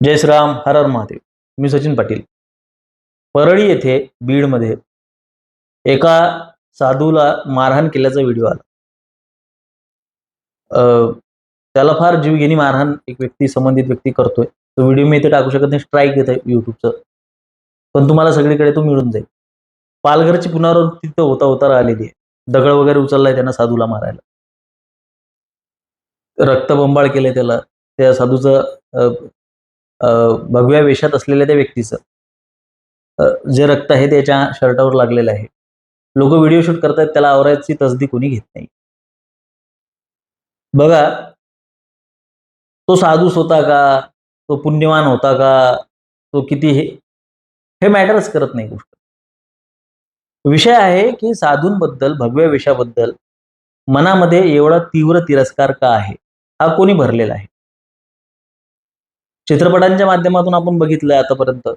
जय श्रीराम हर हर महादेव. मी सचिन पाटील. परळी येथे बीडमध्ये एका साधूला मारहाण केल्याचा व्हिडिओ आला. त्याला फार जीवघेणी मारहाण एक व्यक्ती संबंधित व्यक्ती करतोय. तो व्हिडिओ मी इथे टाकू शकत नाही स्ट्राईक येत आहे युट्यूबचं पण तुम्हाला सगळीकडे तो मिळून जाईल. पालघरची पुनरावृत्ती तिथं होता होता राहिलेली आहे. दगड वगैरे उचललाय त्यांना साधूला मारायला. रक्तबंबाळ केलंय त्याला. त्या साधूचं भगव्या वेशात असलेल्या त्या व्यक्तीचं. जे रक्त आहे त्याच्या शर्टावर लागलेलं आहे. लोक व्हिडिओ शूट करतायत त्याला आवरायची तसदी कोणी घेत नाही. बघा तो साधूस होता का? तो पुण्यवान होता का? तो किती हे हे मॅटरच करत नाही गोष्ट. विषय आहे की साधूंबद्दल भगव्या वेशाबद्दल मनामध्ये एवढा तीव्र तिरस्कार का आहे? हा कोणी भरलेला आहे? चित्रपटांच्या माध्यमातून आपण बघितलंय आतापर्यंत.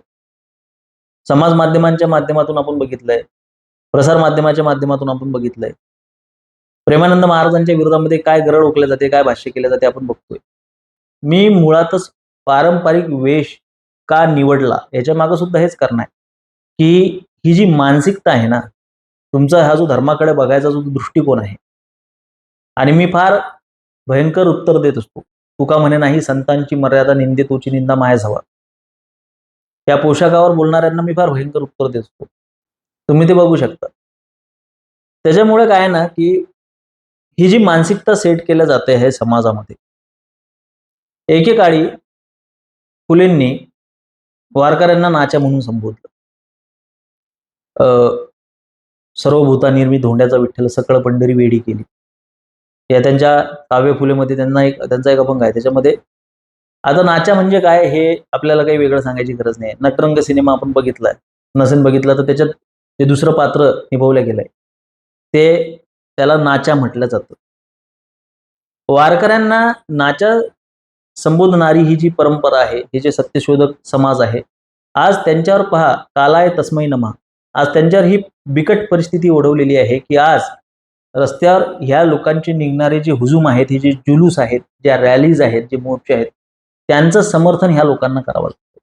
समाज माध्यमांच्या माध्यमातून आपण बघितलंय. प्रसार माध्यमाच्या माध्यमातून आपण बघितलंय. प्रेमानंद महाराजांच्या विरोधामध्ये काय गरड ओकले जाते काय भाष्य केले जाते आपण बघतोय. मी मुळातच पारंपरिक वेश का निवडला याच्या मागे सुद्धा हेच कारण आहे. की ही जी मानसिकता आहे ना तुमचा हा जो धर्माकडे बघायचा जो दृष्टिकोन आहे. आणि मी फार भयंकर उत्तर देत असतो. तुका म्हणे नाही संतांची मर्यादा निंदे तोची निंदा माया हवा या पोशाखावर बोलणाऱ्यांना मी फार भयंकर उत्तर देतो. तुम्ही ते बघू शकता. त्याच्यामुळे काय आहे ना की ही जी मानसिकता सेट केल्या जाते आहे समाजामध्ये एकेकाळी फुलेंनी वारकऱ्यांना नाच्या म्हणून संबोधलं. सर्व भूता निर्मी धोंड्याचा विठ्ठल सकळ पंढरी वेडी केली. या त्यांच्या काव्य फुलेमध्ये त्यांना एक त्यांचा एक अभंग आहे. त्याच्यामध्ये आता नाचा म्हणजे काय हे आपल्याला काही वेगळं सांगायची गरज नाही. नटरंग सिनेमा आपण बघितलाय. नसेल बघितला तर त्याच्यात ते दुसरं पात्र निभवलं गेलंय ते त्याला नाचा म्हटलं जातं. वारकऱ्यांना नाचा संबोधणारी ही जी परंपरा आहे हे जे सत्यशोधक समाज आहे आज त्यांच्यावर पहा कालाय तस्मै नमा. आज त्यांच्यावर ही बिकट परिस्थिती ओढवलेली आहे की आज रस्त्यावर ह्या लोकांचे निघणारे जे हुजूम आहेत हे जे जुलूस आहेत ज्या रॅलीज आहेत जे मोर्चे आहेत त्यांचं समर्थन ह्या लोकांना करावं लागतं.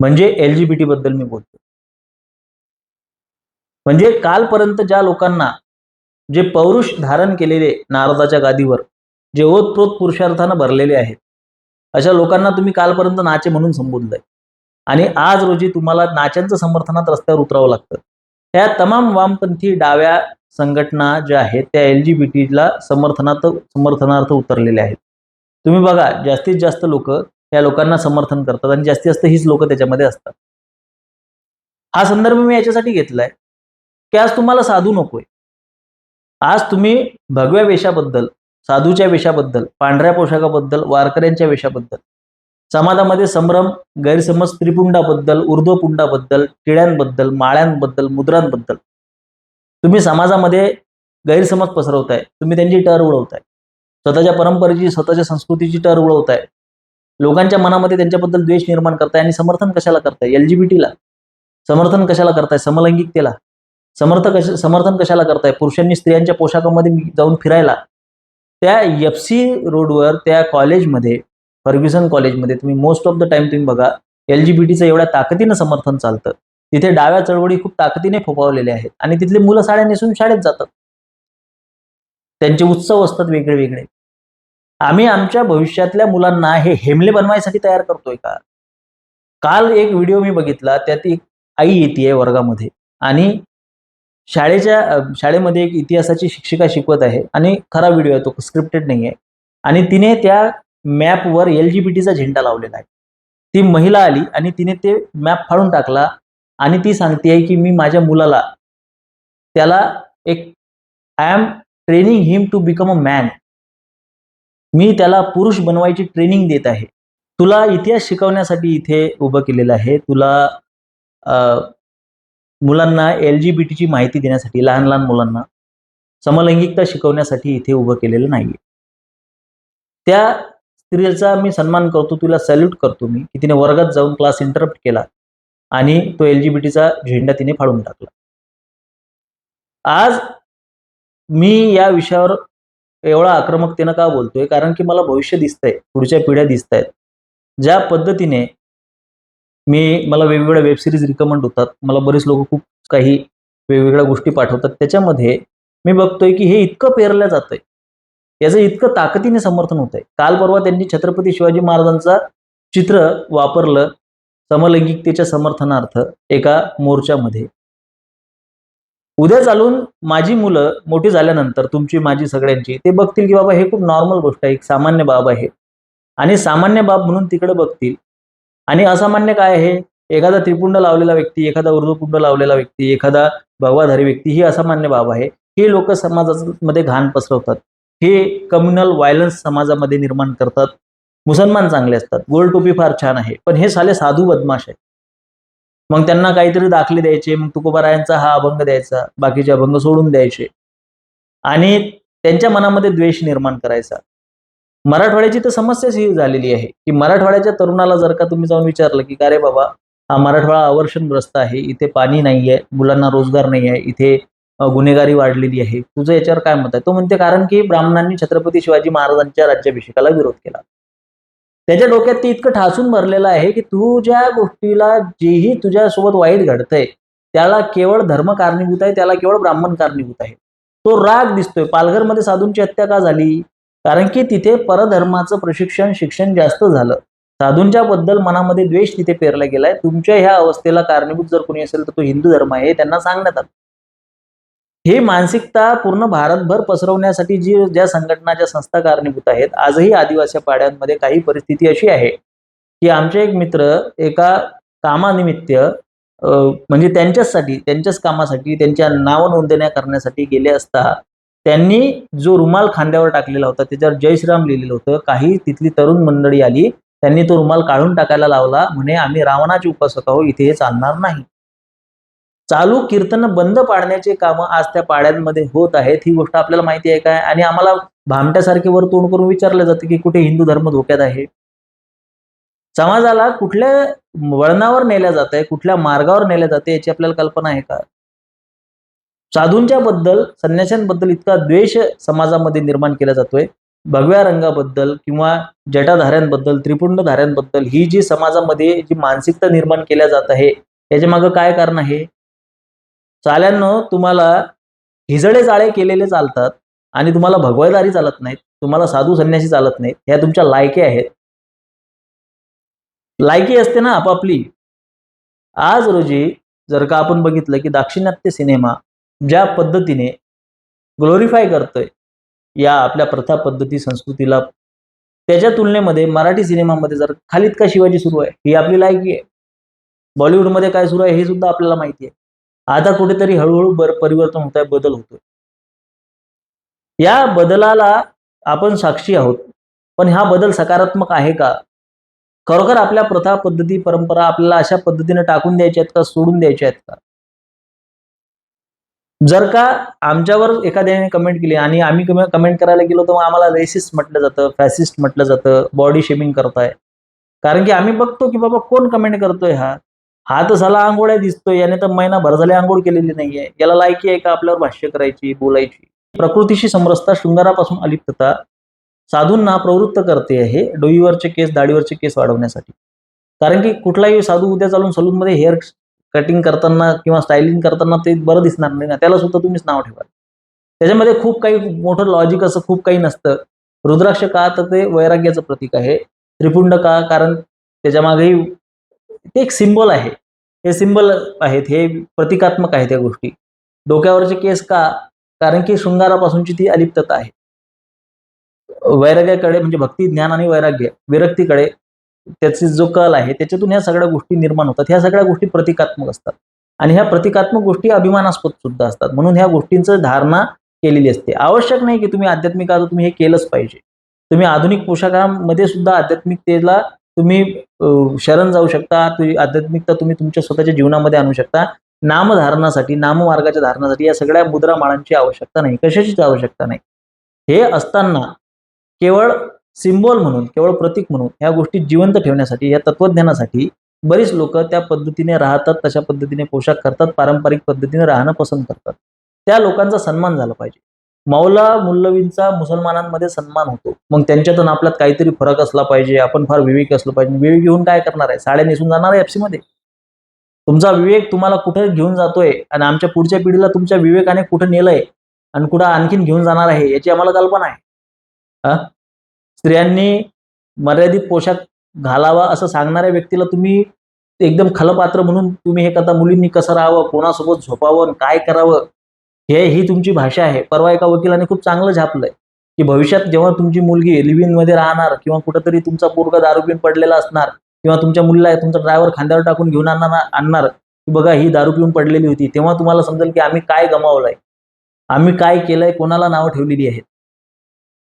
म्हणजे एल जी बी टी बद्दल मी बोलतो म्हणजे कालपर्यंत ज्या लोकांना जे पौरुष धारण केलेले नारदाच्या गादीवर जे ओतप्रोत पुरुषार्थानं भरलेले आहेत अशा लोकांना तुम्ही कालपर्यंत नाचे म्हणून संबोधलंय. आणि आज रोजी तुम्हाला नाच्यांचं समर्थनात रस्त्यावर उतरावं लागतं. ह्या तमाम वामपंथी डाव्या संघटना ज्या आहेत त्या एल जी बी टीला समर्थनार्थ समर्थनार्थ उतरलेल्या आहेत. तुम्ही बघा जास्तीत जास्त लोक या लोकांना समर्थन करतात आणि जास्तीत जास्त हीच लोक त्याच्यामध्ये असतात. हा संदर्भ मी याच्यासाठी घेतलाय की आज तुम्हाला साधू नकोय. आज तुम्ही भगव्या वेशाबद्दल साधूच्या वेशाबद्दल पांढऱ्या पोशाखाबद्दल वारकऱ्यांच्या वेशाबद्दल समाजामध्ये संभ्रम गैरसमज त्रिपुंडाबद्दल ऊर्ध्वपुंडाबद्दल टिळ्यांबद्दल माळ्यांबद्दल मुद्रांबद्दल. तुम्ही समाजामध्ये गैरसमज पसरवताय. तुम्ही त्यांची टर उडवताय. स्वतःच्या परंपरेची स्वतःच्या संस्कृतीची टर उडवताय. लोकांच्या मनामध्ये त्यांच्याबद्दल द्वेष निर्माण करताय आणि समर्थन कशाला करताय? एल जी बी टीला. समर्थन कशाला करताय? समलैंगिकतेला. समर्थ कश समर्थन कशाला करताय? पुरुषांनी स्त्रियांच्या पोशाखामध्ये जाऊन फिरायला. त्या एफ सी रोडवर त्या कॉलेजमध्ये फर्ग्युसन कॉलेजमध्ये तुम्ही मोस्ट ऑफ द टाइम तुम्ही बघा एल जी बी टीचं एवढ्या ताकदीनं समर्थन चालतं. तिथे डाव्या चळवळी खूप ताकदीने फोपावलेल्या आहेत आणि तिथले मुलं साड्या नेसून शाळेत जातात. त्यांचे उत्सव असतात वेगळे वेगळे आम्ही आमच्या भविष्यातल्या मुलांना हे हेमले बनवायसाठी तयार करतोय का? काल एक व्हिडिओ मी बघितला त्यात एक आई येते वर्गामध्ये आणि शाळेच्या शाळेमध्ये एक इतिहासाची शिक्षिका शिकवत आहे आणि खरा व्हिडिओ आहे तो स्क्रिप्टेड नाही आहे आणि तिने त्या मॅपवर एल जी बी टीचा झेंडा लावलेला आहे. ती महिला आली आणि तिने ते मॅप फाडून टाकला आणि ती सांगते आहे की मी माझ्या मुलाला त्याला एक I am training him to become a man मी त्याला पुरुष बनवायची ट्रेनिंग देत आहे. तुला इतिहास शिकवण्यासाठी इथे उभं केलेलं आहे. तुला मुलांना एल जी बी टीची माहिती देण्यासाठी लहान लहान मुलांना समलैंगिकता शिकवण्यासाठी इथे उभं केलेलं नाही त्या स्त्रीचा मी सन्मान करतो तुला सॅल्यूट करतो मी की तिने वर्गात जाऊन क्लास इंटरप्ट केला आणि तो एल जी बी टीचा झेंडा तिने फाडून टाकला. आज मी या विषयावर एवढा आक्रमकतेनं का बोलतोय? कारण की मला भविष्य दिसतंय पुढच्या पिढ्या दिसत आहेत ज्या पद्धतीने मी मला वेगवेगळ्या वेबसिरीज रिकमेंड होतात मला बरेच लोक खूप काही वेगवेगळ्या गोष्टी पाठवतात त्याच्यामध्ये मी बघतोय की हे इतकं पेरलं जातंय. याचं इतकं ताकदीने समर्थन होत आहे काल परवा त्यांनी छत्रपती शिवाजी महाराजांचा चित्र वापरलं समलैंगिकतेच्या समर्थनार्थ एका मोर्चामध्ये. उद्या चालून माझी मुलं मोठी झाल्यानंतर तुमची माझी सगळ्यांची ते बघतील की बाबा हे खूप नॉर्मल गोष्ट आहे एक सामान्य बाब आहे. आणि सामान्य बाब म्हणून तिकडे बघतील. आणि असामान्य काय आहे? एखादा त्रिपुंड लावलेला व्यक्ती एखादा ऊर्ध्वपुंड लावलेला व्यक्ती एखादा भगवाधारी व्यक्ती ही असामान्य बाब आहे. हे लोक समाजामध्ये घाण पसरवतात. हे कम्युनल व्हायलन्स समाजामध्ये निर्माण करतात. मुसलमान चांगले असतात. गोल टोपी फार छान आहे. पण हे साले साधू बदमाश आहे मग त्यांना काहीतरी दाखले द्यायचे. मग तुकोबारायांचा हा अभंग द्यायचा. बाकीचे अभंग सोडून द्यायचे. आणि त्यांच्या मनामध्ये द्वेष निर्माण करायचा. मराठवाड्याची तर समस्याच ही झालेली आहे की मराठवाड्याच्या तरुणाला जर का तुम्ही जाऊन विचारलं की का रे बाबा हा मराठवाडा आवर्षणग्रस्त आहे. इथे पाणी नाही आहे मुलांना रोजगार नाही आहे इथे गुन्हेगारी वाढलेली आहे. तुझं याच्यावर काय मत आहे? तो म्हणते कारण की ब्राह्मणांनी छत्रपती शिवाजी महाराजांच्या राज्याभिषेकाला विरोध केला. त्याच्या डोक्यात ते इतकं ठासून भरलेलं आहे की तू ज्या गोष्टीला जेही तुझ्यासोबत वाईट घडतंय त्याला केवळ धर्म कारणीभूत आहे त्याला केवळ ब्राह्मण कारणीभूत आहे. तो राग दिसतोय. पालघरमध्ये साधूंची हत्या का झाली? कारण की तिथे परधर्माचं प्रशिक्षण शिक्षण जास्त झालं. साधूंच्या बद्दल मनामध्ये द्वेष तिथे पेरला गेलाय. तुमच्या ह्या अवस्थेला कारणीभूत जर कोणी असेल तर तो हिंदू धर्म आहे त्यांना सांगण्यात आलं. ही मानसिकता पूर्ण भारतभर पसरवण्यासाठी जी ज्या संघटना ज्या संस्था कारणीभूत आहेत आजही आदिवासी पाड्यांमध्ये काही परिस्थिती अशी आहे की आमचे एक मित्र एका कामानिमित्त म्हणजे त्यांच्याचसाठी त्यांच्याच कामासाठी त्यांच्या नाव नोंदण्या करण्यासाठी गेले असता त्यांनी जो रुमाल खांद्यावर टाकलेला होता त्याच्यावर जय श्रीराम लिहिलेलं होतं. काही तिथली तरुण मंडळी आली त्यांनी तो रुमाल काढून टाकायला लावला म्हणे आम्ही रावणाची उपासक आहोत इथे हे चालणार नाही. चालू कीर्तन बंद पाडण्याचे कामं आज त्या पाड्यांमध्ये होत आहेत ही गोष्ट आपल्याला माहिती आहे काय? आणि आम्हाला भामट्यासारखे वर तोंड करून विचारलं जातं की कुठे हिंदू धर्म धोक्यात आहे? समाजाला कुठल्या वळणावर नेल्या जात आहे कुठल्या मार्गावर नेल्या जाते याची आपल्याला कल्पना आहे का? साधूंच्या बद्दल संन्याशांबद्दल इतका द्वेष समाजामध्ये निर्माण केला जातोय. भगव्या रंगाबद्दल किंवा जटाधाऱ्यांबद्दल त्रिपुंडधाऱ्यांबद्दल ही जी समाजामध्ये जी मानसिकता निर्माण केल्या जात आहे याच्या मागं काय कारण आहे? चाल्यांनो तुम्हाला हिजडे जाळे केलेले चालतात आणि तुम्हाला भगवादारी चालत नाहीत तुम्हाला साधू संन्यासी चालत नाहीत ह्या तुमच्या लायकी आहेत. लायकी असते ना आपापली. आज रोजी जर का आपण बघितलं की दाक्षिणात्य सिनेमा ज्या पद्धतीने ग्लोरीफाय करतोय या आपल्या प्रथा पद्धती संस्कृतीला त्याच्या तुलनेमध्ये मराठी सिनेमामध्ये जर खालीत का शिवाजी सुरू आहे ही आपली लायकी आहे. बॉलिवूडमध्ये काय सुरू आहे हे सुद्धा आपल्याला माहिती आहे. आता कुठेतरी हळूहळू बर परिवर्तन होत आहे बदल होतोय. या बदलाला आपण साक्षी आहोत. पण हा बदल सकारात्मक आहे का? खरोखर आपल्या प्रथा पद्धती परंपरा आपल्याला अशा पद्धतीने टाकून द्यायच्या आहेत का सोडून द्यायच्या आहेत का? जर का आमच्यावर एखाद्याने कमेंट केली आणि आम्ही कमेंट करायला गेलो तर मग आम्हाला रेसिस्ट म्हटलं जातं फॅसिस्ट म्हटलं जातं बॉडी शेमिंग करताय. कारण की आम्ही बघतो की बाबा कोण कमेंट करतोय हा? हा तर साला आंघोळ्या दिसतोय याने तर महिनाभर झाले आंघोळ केलेली नाहीये. याला लायकी आहे का आपल्यावर भाष्य करायची बोलायची? प्रकृतीशी समरसता शृंगारापासून अलिप्तता साधूंना प्रवृत्त करते आहे डोईवरचे केस दाढीवरचे केस वाढवण्यासाठी. कारण की कुठलाही साधू उद्या चालून सलूनमध्ये हेअर कटिंग करताना किंवा स्टायलिंग करताना ते बरं दिसणार नाही ना त्याला सुद्धा तुम्हीच नाव ठेवाल. त्याच्यामध्ये खूप काही मोठं लॉजिक असं खूप काही नसतं. रुद्राक्ष का तर ते वैराग्याचं प्रतीक आहे. त्रिपुंड का? कारण त्याच्या मागेही ते एक सिम्बॉल आहे. हे सिम्बल आहेत हे प्रतिकात्मक आहेत या गोष्टी. डोक्यावरचे केस का? कारण की शृंगारापासूनची ती अलिप्तता आहे. वैराग्याकडे म्हणजे भक्ती ज्ञान आणि वैराग्य विरक्तीकडे त्याचे जो कल आहे त्याच्यातून ह्या सगळ्या गोष्टी निर्माण होतात. ह्या सगळ्या गोष्टी प्रतिकात्मक असतात. आणि ह्या प्रतिकात्मक गोष्टी अभिमानास्पद सुद्धा असतात. म्हणून ह्या गोष्टींचं धारणा केलेली असते. आवश्यक नाही की तुम्ही आध्यात्मिक आहात तुम्ही हे केलंच पाहिजे. तुम्ही आधुनिक पोशाखामध्ये सुद्धा आध्यात्मिकतेला तुम्ही शरण जाऊ शकता तुम्ही आध्यात्मिकता तुम्ही तुमच्या स्वतःच्या जीवनामध्ये आणू शकता. नामधारणासाठी नाममार्गाच्या धारणासाठी या सगळ्या मुद्रा माळांची आवश्यकता नाही. कशाचीच आवश्यकता नाही. हे असताना केवळ सिम्बॉल म्हणून केवळ प्रतीक म्हणून ह्या गोष्टी जिवंत ठेवण्यासाठी या तत्वज्ञानासाठी बरीच लोक त्या पद्धतीने राहतात तशा पद्धतीने पोशाख करतात पारंपरिक पद्धतीने राहणं पसंत करतात. त्या लोकांचा सन्मान झाला पाहिजे. मौला मुल्लवींचा मुसलमानांमध्ये सन्मान होतो. मग त्यांच्यातून आपल्यात काहीतरी फरक असला पाहिजे आपण फार विवेक असलो पाहिजे. विवेक घेऊन काय करणार आहे? साड्या नेसून जाणार आहे एफसीमध्ये मध्ये? तुमचा विवेक तुम्हाला कुठे घेऊन जातोय? आणि आमच्या पुढच्या पिढीला तुमच्या विवेकाने कुठं नेलंय? आणि कुठं आणखीन घेऊन जाणार आहे? याची आम्हाला कल्पना आहे. हा? स्त्रियांनी मर्यादित पोशाख घालावा असं सांगणाऱ्या व्यक्तीला तुम्ही एकदम खलपात्र म्हणून तुम्ही हे करता. मुलींनी कसं राहावं? कोणासोबत झोपावं? आणि काय करावं? हे ही तुमची भाषा आहे. परवा एका वकिलाने खूप चांगलं झापलंय की भविष्यात जेव्हा तुमची मुलगी लिव्हिंगमध्ये राहणार किंवा कुठंतरी तुमचा पोरगा दारू पिऊन पडलेला असणार किंवा तुमच्या मुलीला तुमचा ड्रायव्हर खांद्यावर टाकून घेऊन आणणार आणणार की बघा ही दारू पिऊन पडलेली होती तेव्हा तुम्हाला समजेल की आम्ही काय गमावलंय. आम्ही काय केलंय कोणाला नावं ठेवलेली आहेत.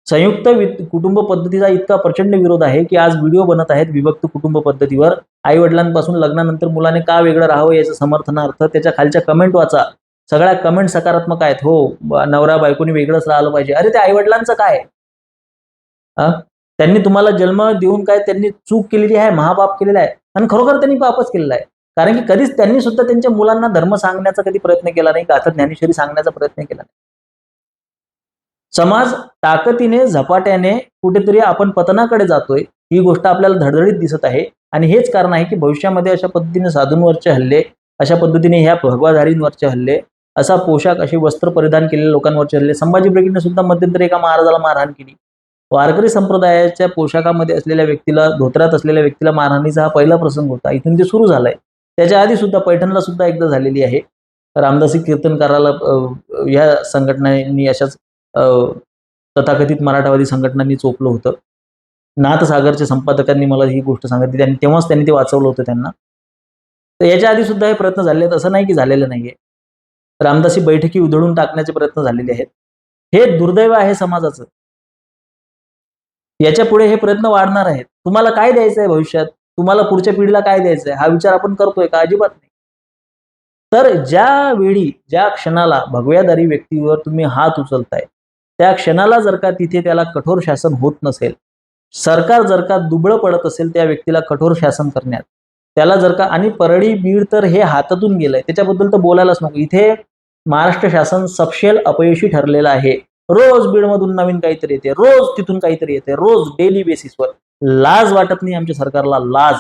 संयुक्त कुटुंब पद्धतीचा इतका प्रचंड विरोध आहे की आज व्हिडिओ बनत आहेत विभक्त कुटुंब पद्धतीवर. आई वडिलांपासून लग्नानंतर मुलाने का वेगळं राहावं याचं समर्थनार्थ त्याच्या खालच्या कमेंट वाचा. सगळ्या कमेंट सकारात्मक आहेत. हो नवरा बायकोनी वेगळंच राहिलं पाहिजे. अरे ते आई वडिलांचं काय त्यांनी तुम्हाला जन्म देऊन काय त्यांनी चूक केलेली आहे महापाप केलेला आहे? आणि खरोखर त्यांनी पापच केलेला आहे. कारण की कधीच त्यांनी सुद्धा त्यांच्या मुलांना धर्म सांगण्याचा कधी प्रयत्न केला नाही गाथा ज्ञानेश्वरी सांगण्याचा प्रयत्न केला नाही. समाज ताकदीने झपाट्याने कुठेतरी आपण पतनाकडे जातोय ही गोष्ट आपल्याला धडधडीत दिसत आहे. आणि हेच कारण आहे की भविष्यामध्ये अशा पद्धतीने साधूंवरचे हल्ले अशा पद्धतीने ह्या भगवाधारींवरचे हल्ले असा पोशाख असे वस्त्र परिधान केलेल्या लोकांवर चढले. संभाजी ब्रिगेडने सुद्धा मध्यंतरी एका महाराजाला मारहाण केली. वारकरी संप्रदायाच्या पोशाखामध्ये असलेल्या व्यक्तीला धोत्रात असलेल्या व्यक्तीला मारहाणीचा हा पहिला प्रसंग होता. इथून ते सुरू झालाय. त्याच्या आधी सुद्धा पैठणला सुद्धा एकदा झालेली आहे. रामदासी कीर्तनकाराला या संघटनांनी अशाच तथाकथित मराठावादी संघटनांनी चोपलं होतं. नाथसागरच्या संपादकांनी मला ही गोष्ट सांगितली. त्यांनी तेव्हाच त्यांनी ते वाचवलं होतं त्यांना. तर याच्या आधी सुद्धा हे प्रयत्न झाले आहेत. असं नाही की झालेलं नाहीये. रामदासी बैठकी उधळून टाकण्याचे प्रयत्न झालेले आहेत. हे दुर्दैव आहे समाजाचं. याच्यापुढे हे प्रयत्न वाढणार आहेत. तुम्हाला काय द्यायचं आहे भविष्यात? तुम्हाला पुढच्या पिढीला काय द्यायचं आहे? हा विचार आपण करतोय का? अजिबात नाही. तर ज्या वेळी ज्या क्षणाला भगव्यादारी व्यक्तीवर तुम्ही हात उचलताय त्या क्षणाला जर का तिथे त्याला कठोर शासन होत नसेल सरकार जर का दुबळं पडत असेल त्या व्यक्तीला कठोर शासन करण्यात त्याला जर का आणि परळी बीड तर हे हातातून गेलंय त्याच्याबद्दल तर बोलायलाच नको. इथे महाराष्ट्र शासन सपशेल अपयशी ठरलेलं आहे. रोज बीडमधून नवीन काहीतरी येते रोज तिथून काहीतरी येते रोज डेली बेसिसवर लाज वाटत नाही आमच्या सरकारला लाज.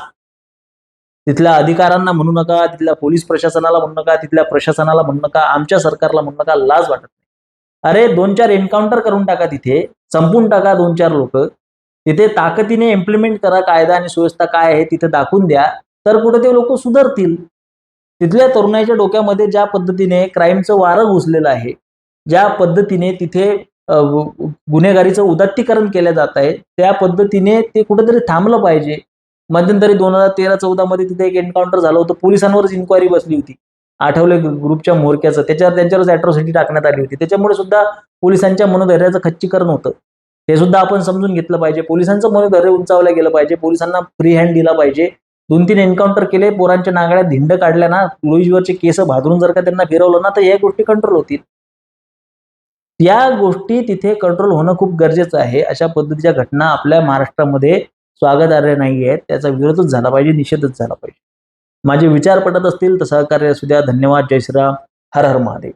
तिथल्या अधिकाऱ्यांना म्हणू नका तिथल्या पोलीस प्रशासनाला म्हणू नका तिथल्या प्रशासनाला म्हणू नका आमच्या सरकारला म्हणू नका लाज वाटत नाही. अरे दोन चार एन्काउंटर करून टाका तिथे संपून टाका दोन चार लोक. तिथे ताकदीने इम्प्लिमेंट करा कायदा आणि सुव्यवस्था काय आहे तिथे दाखवून द्या तर कुठे ते लोक सुधारतील. तिथल्या तरुणाच्या डोक्यामध्ये ज्या पद्धतीने क्राईमचं वारं घुसलेलं आहे ज्या पद्धतीने तिथे गुन्हेगारीचं उदात्तीकरण केलं जात आहे त्या पद्धतीने ते कुठेतरी थांबलं पाहिजे. मध्यंतरी दोन हजार तेरा चौदा मध्ये तिथे एक एन्काउंटर झालं होतं. पोलिसांवरच इन्क्वायरी बसली होती. आठवले ग्रुपच्या मोर्क्याचं. त्याच्यावर त्यांच्यावरच अॅट्रॉसिटी टाकण्यात आली होती. त्याच्यामुळे सुद्धा पोलिसांच्या मनोधैर्याचं खच्चीकरण होतं. हे सुद्धा आपण समजून घेतलं पाहिजे. पोलिसांचं मनोधैर्य उंचावलं गेलं पाहिजे. पोलिसांना फ्री हँड दिला पाहिजे. दोन तीन एन्काउंटर केले पोरांच्या नांगड्या धिंड काढल्या ना लोईजवरचे केस भादरून जर का त्यांना फिरवलं ना तर या गोष्टी कंट्रोल होतील. या गोष्टी तिथे कंट्रोल होणं खूप गरजेचं आहे. अशा पद्धतीच्या घटना आपल्या महाराष्ट्रामध्ये स्वागतार्ह नाही आहेत त्याचा विरोधच झाला पाहिजे निषेधच झाला पाहिजे. माझे विचार पटत असतील तर सहकार्य असू द्या. धन्यवाद. जय श्रीराम. हर हर महादेव.